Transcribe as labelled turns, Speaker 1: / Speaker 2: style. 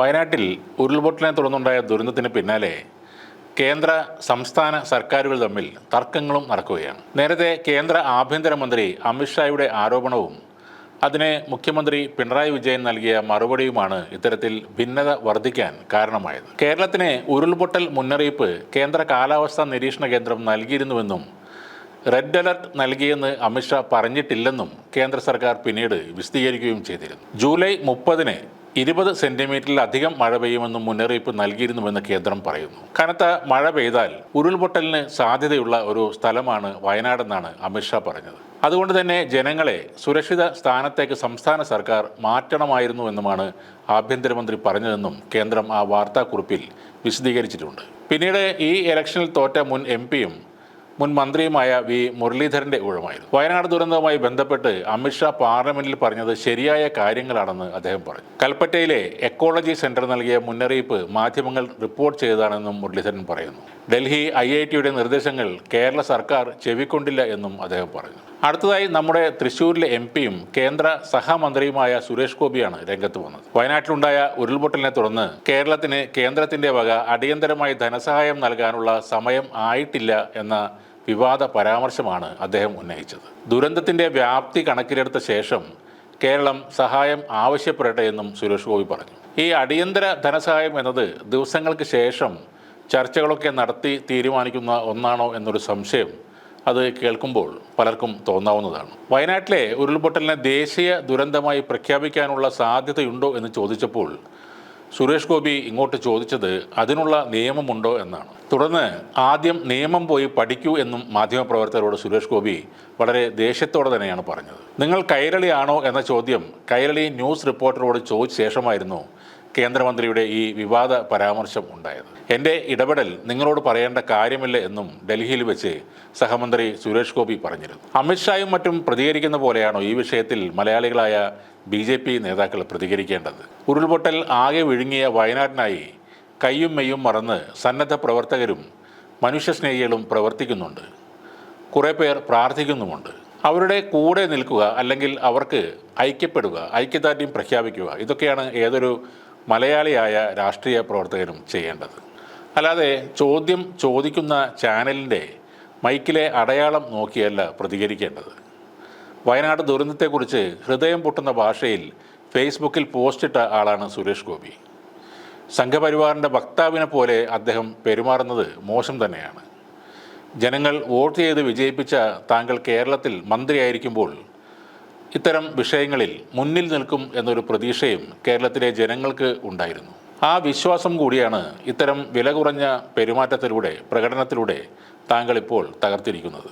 Speaker 1: വയനാട്ടിൽ ഉരുൾപൊട്ടലിനെ തുടർന്നുണ്ടായ ദുരന്തത്തിന് പിന്നാലെ കേന്ദ്ര സംസ്ഥാന സർക്കാരുകൾ തമ്മിൽ തർക്കങ്ങളും നടക്കുകയാണ്. നേരത്തെ കേന്ദ്ര ആഭ്യന്തരമന്ത്രി അമിത്ഷായുടെ ആരോപണവും അതിന് മുഖ്യമന്ത്രി പിണറായി വിജയൻ നൽകിയ മറുപടിയുമാണ് ഇത്തരത്തിൽ ഭിന്നത വർദ്ധിക്കാൻ കാരണമായത്. കേരളത്തിന് ഉരുൾപൊട്ടൽ മുന്നറിയിപ്പ് കേന്ദ്ര കാലാവസ്ഥാ നിരീക്ഷണ കേന്ദ്രം നൽകിയിരുന്നുവെന്നും റെഡ് അലർട്ട് നൽകിയെന്ന് അമിത്ഷാ പറഞ്ഞിട്ടില്ലെന്നും കേന്ദ്ര സർക്കാർ പിന്നീട് വിശദീകരിക്കുകയും ചെയ്തിരുന്നു. ജൂലൈ മുപ്പതിന് ഇരുപത് സെന്റിമീറ്ററിലധികം മഴ പെയ്യുമെന്നും മുന്നറിയിപ്പ് നൽകിയിരുന്നുവെന്ന് കേന്ദ്രം പറയുന്നു. കനത്ത മഴ പെയ്താൽ ഉരുൾപൊട്ടലിന് സാധ്യതയുള്ള ഒരു സ്ഥലമാണ് വയനാടെന്നാണ് അമിത്ഷാ പറഞ്ഞത്. അതുകൊണ്ട് തന്നെ ജനങ്ങളെ സുരക്ഷിത സ്ഥാനത്തേക്ക് സംസ്ഥാന സർക്കാർ മാറ്റണമായിരുന്നുവെന്നുമാണ് ആഭ്യന്തരമന്ത്രി പറഞ്ഞതെന്നും കേന്ദ്രം ആ വാർത്താക്കുറിപ്പിൽ വിശദീകരിച്ചിട്ടുണ്ട്. പിന്നീട് ഈ ഇലക്ഷനിൽ തോറ്റ മുൻ എം പിയും മുൻ മന്ത്രിയുമായ വി മുരളീധരന്റെ ഊഴമായിരുന്നു. വയനാട് ദുരന്തവുമായി ബന്ധപ്പെട്ട് അമിത്ഷാ പാർലമെന്റിൽ പറഞ്ഞത് ശരിയായ കാര്യങ്ങളാണെന്ന് അദ്ദേഹം പറഞ്ഞു. കൽപ്പറ്റയിലെ എക്കോളജി സെന്റർ നൽകിയ മുന്നറിയിപ്പ് മാധ്യമങ്ങൾ റിപ്പോർട്ട് ചെയ്തതാണെന്നും മുരളീധരൻ പറയുന്നു. ഡൽഹി ഐ ഐ ടിയുടെ നിർദ്ദേശങ്ങൾ കേരള സർക്കാർ ചെവിക്കൊണ്ടില്ല എന്നും അദ്ദേഹം പറഞ്ഞു. അടുത്തതായി നമ്മുടെ തൃശൂരിലെ എം പിയും കേന്ദ്ര സഹമന്ത്രിയുമായ സുരേഷ് ഗോപിയാണ് രംഗത്ത് വന്നത്. വയനാട്ടിലുണ്ടായ ഉരുൾപൊട്ടലിനെ തുടർന്ന് കേരളത്തിന് കേന്ദ്രത്തിന്റെ വക അടിയന്തരമായി ധനസഹായം നൽകാനുള്ള സമയം ആയിട്ടില്ല എന്ന വിവാദ പരാമർശമാണ് അദ്ദേഹം ഉന്നയിച്ചത്. ദുരന്തത്തിന്റെ വ്യാപ്തി കണക്കിലെടുത്ത ശേഷം കേരളം സഹായം ആവശ്യപ്പെടട്ടെ എന്നും സുരേഷ് ഗോപി പറഞ്ഞു. ഈ അടിയന്തര ധനസഹായം എന്നത് ദിവസങ്ങൾക്ക് ശേഷം ചർച്ചകളൊക്കെ നടത്തി തീരുമാനിക്കുന്ന ഒന്നാണോ എന്നൊരു സംശയം അത് കേൾക്കുമ്പോൾ പലർക്കും തോന്നാവുന്നതാണ്. വയനാട്ടിലെ ഉരുൾപൊട്ടലിനെ ദേശീയ ദുരന്തമായി പ്രഖ്യാപിക്കാനുള്ള സാധ്യതയുണ്ടോ എന്ന് ചോദിച്ചപ്പോൾ സുരേഷ് ഗോപി ഇങ്ങോട്ട് ചോദിച്ചത് അതിനുള്ള നിയമമുണ്ടോ എന്നാണ്. തുടർന്ന് ആദ്യം നിയമം പോയി പഠിക്കൂ എന്നും മാധ്യമപ്രവർത്തകരോട് സുരേഷ് ഗോപി വളരെ ദേഷ്യത്തോടെ തന്നെയാണ് പറഞ്ഞത്. നിങ്ങൾ കൈരളിയാണോ എന്ന ചോദ്യം കൈരളി ന്യൂസ് റിപ്പോർട്ടറോട് ചോദിച്ച ശേഷമായിരുന്നു കേന്ദ്രമന്ത്രിയുടെ ഈ വിവാദ പരാമർശം ഉണ്ടായത്. എന്റെ ഇടപെടൽ നിങ്ങളോട് പറയേണ്ട കാര്യമില്ല എന്നും ഡൽഹിയിൽ വെച്ച് സഹമന്ത്രി സുരേഷ് ഗോപി പറഞ്ഞിരുന്നു. അമിത്ഷായും മറ്റും പ്രതികരിക്കുന്ന പോലെയാണോ ഈ വിഷയത്തിൽ മലയാളികളായ ബി ജെ പി നേതാക്കൾ പ്രതികരിക്കേണ്ടത്. ഉരുൾപൊട്ടൽ ആകെ വിഴുങ്ങിയ വയനാട്ടിനായി കയ്യും മെയ്യും മറന്ന് സന്നദ്ധ പ്രവർത്തകരും മനുഷ്യസ്നേഹികളും പ്രവർത്തിക്കുന്നുണ്ട്. കുറേ പേർ പ്രാർത്ഥിക്കുന്നുമുണ്ട്. അവരുടെ കൂടെ നിൽക്കുക അല്ലെങ്കിൽ അവർക്ക് ഐക്യപ്പെടുക ഐക്യദാർഢ്യം പ്രഖ്യാപിക്കുക ഇതൊക്കെയാണ് ഏതൊരു മലയാളിയായ രാഷ്ട്രീയ പ്രവർത്തകരും ചെയ്യേണ്ടത്. അല്ലാതെ ചോദ്യം ചോദിക്കുന്ന ചാനലിന്റെ മൈക്കിലെ അടയാളം നോക്കിയല്ല പ്രതികരിക്കേണ്ടത്. വയനാട് ദുരന്തത്തെക്കുറിച്ച് ഹൃദയം പൊട്ടുന്ന ഭാഷയിൽ ഫേസ്ബുക്കിൽ പോസ്റ്റിട്ട ആളാണ് സുരേഷ് ഗോപി. സംഘപരിവാറിന്റെ വക്താവിനെ പോലെ അദ്ദേഹം പെരുമാറുന്നത് മോശം തന്നെയാണ്. ജനങ്ങൾ വോട്ട് ചെയ്ത് വിജയിപ്പിച്ച താങ്കൾ കേരളത്തിൽ മന്ത്രിയായിരിക്കുമ്പോൾ ഇത്തരം വിഷയങ്ങളിൽ മുന്നിൽ നിൽക്കും എന്നൊരു പ്രതീക്ഷയും കേരളത്തിലെ ജനങ്ങൾക്ക് ഉണ്ടായിരുന്നു. ആ വിശ്വാസം കൂടിയാണ് ഇത്തരം വില കുറഞ്ഞ പെരുമാറ്റത്തിലൂടെ പ്രകടനത്തിലൂടെ താങ്കൾ ഇപ്പോൾ തകർത്തിരിക്കുന്നത്.